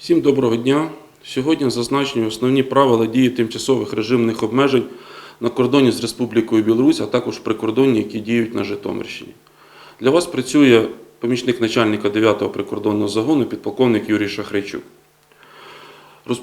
Всім доброго дня. Сьогодні зазначені основні правила дії тимчасових режимних обмежень на кордоні з Республікою Білорусь, а також прикордонні, які діють на Житомирщині. Для вас працює помічник начальника 9-го прикордонного загону, підполковник Юрій Шахрайчук.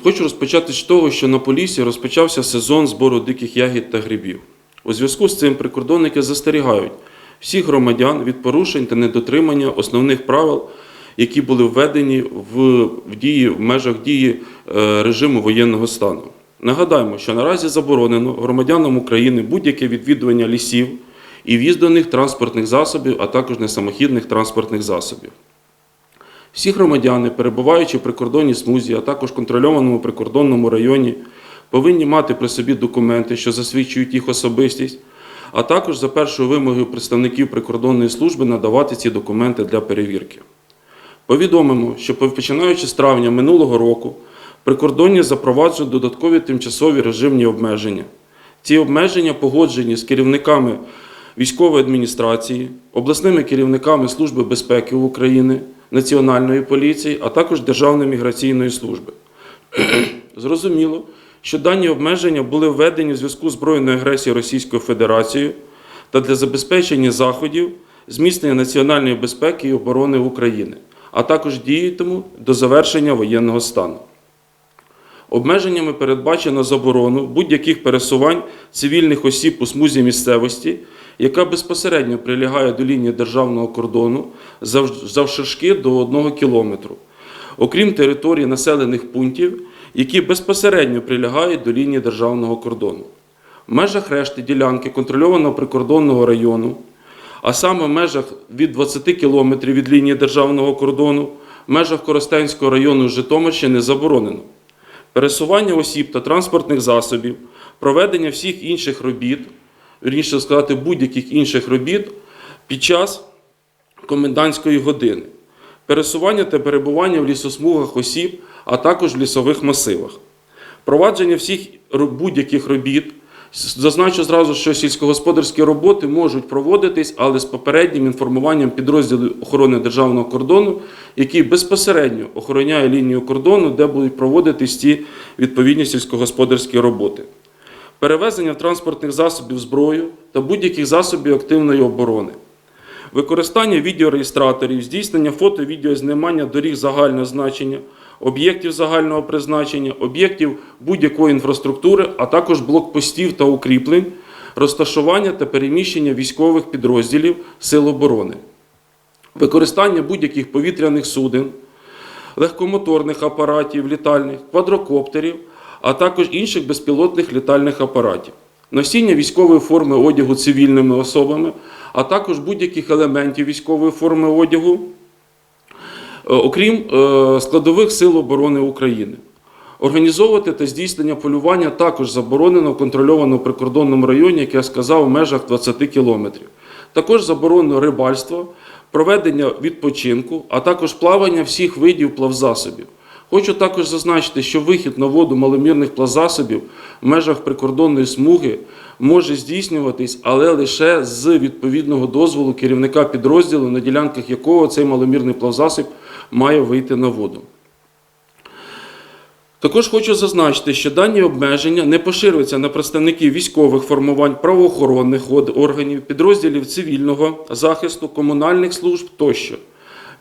Хочу розпочати з того, що на Полісі розпочався сезон збору диких ягід та грибів. У зв'язку з цим прикордонники застерігають всіх громадян від порушень та недотримання основних правил, які були введені в, в дії в межах дії е, режиму воєнного стану. Нагадаємо, що наразі заборонено громадянам України будь-яке відвідування лісів і в'їзд до них транспортних засобів, а також несамохідних транспортних засобів. Всі громадяни, перебуваючи в прикордонній смузі, а також контрольованому прикордонному районі, повинні мати при собі документи, що засвідчують їх особистість, а також за першою вимогою представників прикордонної служби надавати ці документи для перевірки. Повідомимо, що починаючи з травня минулого року прикордонні запроваджують додаткові тимчасові режимні обмеження. Ці обмеження погоджені з керівниками військової адміністрації, обласними керівниками Служби безпеки України, Національної поліції, а також Державної міграційної служби. Зрозуміло, що дані обмеження були введені в зв'язку з збройною агресією Російської Федерації та для забезпечення заходів зміцнення національної безпеки і оборони України, а також діятиму до завершення воєнного стану. Обмеженнями передбачено заборону будь-яких пересувань цивільних осіб у смузі місцевості, яка безпосередньо прилягає до лінії державного кордону завш- завширшки до 1 кілометру, окрім територій населених пунктів, які безпосередньо прилягають до лінії державного кордону. В межах решти ділянки контрольованого прикордонного району, а саме в межах від 20 кілометрів від лінії державного кордону, в межах Коростенського району Житомирщини заборонено пересування осіб та транспортних засобів, проведення всіх інших робіт, вірніше сказати, будь-яких інших робіт під час комендантської години, пересування та перебування в лісосмугах осіб, а також в лісових масивах. Провадження всіх будь-яких робіт. Зазначу зразу, що сільськогосподарські роботи можуть проводитись, але з попереднім інформуванням підрозділу охорони державного кордону, який безпосередньо охороняє лінію кордону, де будуть проводитись ці відповідні сільськогосподарські роботи. Перевезення транспортних засобів зброю та будь-яких засобів активної оборони. Використання відеореєстраторів, здійснення фото-відеознімання доріг загального значення, об'єктів загального призначення, об'єктів будь-якої інфраструктури, а також блокпостів та укріплень, розташування та переміщення військових підрозділів Сил оборони, використання будь-яких повітряних суден, легкомоторних апаратів літальних, квадрокоптерів, а також інших безпілотних літальних апаратів, носіння військової форми одягу цивільними особами, а також будь-яких елементів військової форми одягу, окрім е, складових сил оборони України. Організовувати та здійснення полювання також заборонено в контрольованому прикордонному районі, як я сказав, в межах 20 кілометрів. Також заборонено рибальство, проведення відпочинку, а також плавання всіх видів плавзасобів. Хочу також зазначити, що вихід на воду маломірних плавзасобів в межах прикордонної смуги може здійснюватись, але лише з відповідного дозволу керівника підрозділу, на ділянках якого цей маломірний плавзасіб має вийти на воду. Також хочу зазначити, що дані обмеження не поширюються на представників військових формувань, правоохоронних органів, підрозділів цивільного захисту, комунальних служб тощо.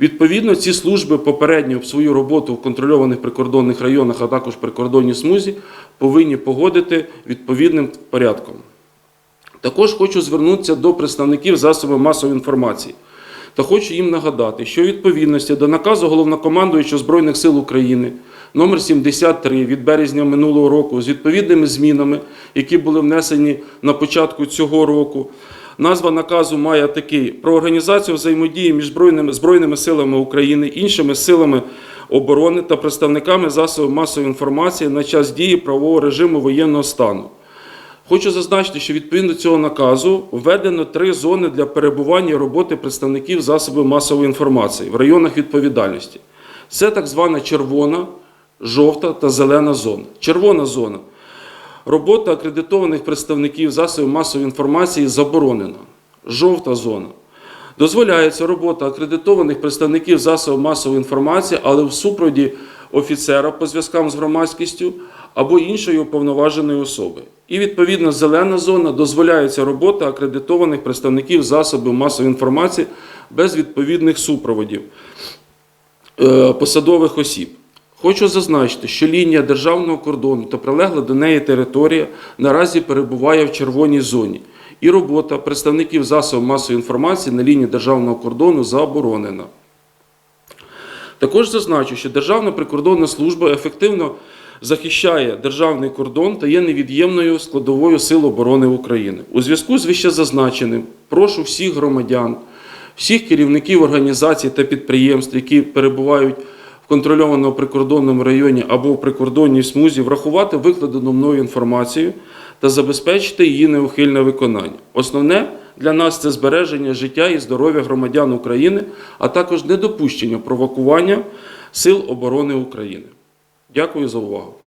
Відповідно, ці служби попередньо свою роботу в контрольованих прикордонних районах, а також прикордонній смузі, повинні погодити відповідним порядком. Також хочу звернутися до представників засобів масової інформації. Та хочу їм нагадати, що відповідності до наказу головнокомандуючого Збройних сил України номер 73 від березня минулого року з відповідними змінами, які були внесені на початку цього року. Назва наказу має такий про організацію взаємодії між збройними, збройними силами України, іншими силами оборони та представниками засобів масової інформації на час дії правового режиму воєнного стану. Хочу зазначити, що відповідно цього наказу введено три зони для перебування роботи представників засобів масової інформації в районах відповідальності. Це так звана червона, жовта та зелена зона. Червона зона. Робота акредитованих представників засобів масової інформації заборонена. Жовта зона. Дозволяється робота акредитованих представників засобів масової інформації, але в супроводі офіцера по зв'язкам з громадськістю або іншої уповноваженої особи. І відповідно зелена зона дозволяється робота акредитованих представників засобів масової інформації без відповідних супроводів е, посадових осіб. Хочу зазначити, що лінія державного кордону та прилегла до неї територія наразі перебуває в червоній зоні, і робота представників засобів масової інформації на лінії державного кордону заборонена. Також зазначу, що Державна прикордонна служба ефективно захищає державний кордон та є невід'ємною складовою Сил оборони України. У зв'язку з вищезазначеним прошу всіх громадян, всіх керівників організацій та підприємств, які перебувають в контрольованому прикордонному районі або в прикордонній смузі, врахувати викладену мною інформацію та забезпечити її неухильне виконання. Основне для нас це збереження життя і здоров'я громадян України, а також недопущення провокування Сил оборони України. Дякую за увагу.